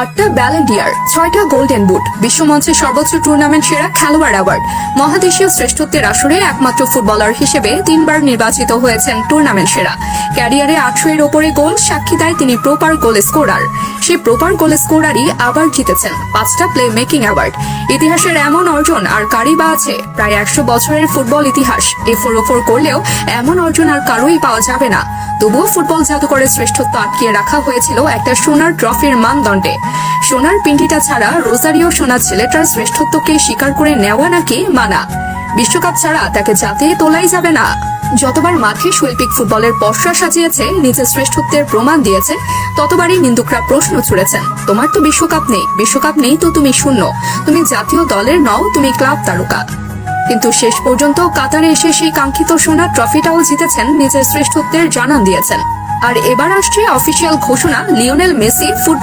আটটা ব্যালেন্ডিয়ার ছয়টা golden boot, বিশ্বমঞ্চে সর্বোচ্চ টুর্নামেন্ট সেরা খেলোয়াড় অ্যাওয়ার্ড, মহাদেশীয় শ্রেষ্ঠত্বের আসরে একমাত্র ফুটবলার হিসেবে তিনবার নির্বাচিত হয়েছেন টুর্নামেন্ট সেরা। ক্যারিয়ারে আটশো এর ওপরে গোল সাক্ষী দেয় তিনি প্রপার গোল স্কোরার। সেই প্রপার গোল স্কোরারই আবার জিতেছেন পাঁচটা প্লে মেকিং অ্যাওয়ার্ড। ইতিহাসের এমন অর্জন আর কারই বা আছে, প্রায় একশো বছরের ফুটবল ইতিহাস। এ ফোর ফোর করলেও এমন অর্জন আর কারোই পাওয়া যাবে না। তবুও ফুটবল জাদুকরের শ্রেষ্ঠত্ব আটকিয়ে রাখা হয়েছিল একটা সোনার ট্রফির মানদণ্ডে। সোনার পিন্ডিটা ছাড়া রোজারিও সোনা ছেলেটার শ্রেষ্ঠত্বকে স্বীকার করে নেওয়া নাকি মানা? বিশ্বকাপ ছাড়া তাকে জাতে তোলাই যাবে না। যতবার মাঠে শৈল্পিক ফুটবলের পসরা সাজিয়েছে, নিজের শ্রেষ্ঠত্বের প্রমাণ দিয়েছে, ততবারই নিন্দুকরা প্রশ্ন ছুড়েছেন, তোমার তো বিশ্বকাপ নেই বিশ্বকাপ নেই তো তুমি শূন্য। তুমি জাতীয় দলের নও, তুমি ক্লাব তারকা। কিন্তু শেষ পর্যন্ত কাতারে এসে সেই কাঙ্ক্ষিত সোনা ট্রফিটাও জিতেছেন নিজের শ্রেষ্ঠত্বের জানান দিয়েছেন। আর এবার আসছে অফিসিয়াল ঘোষণা, লিওনেল মেসি ফুট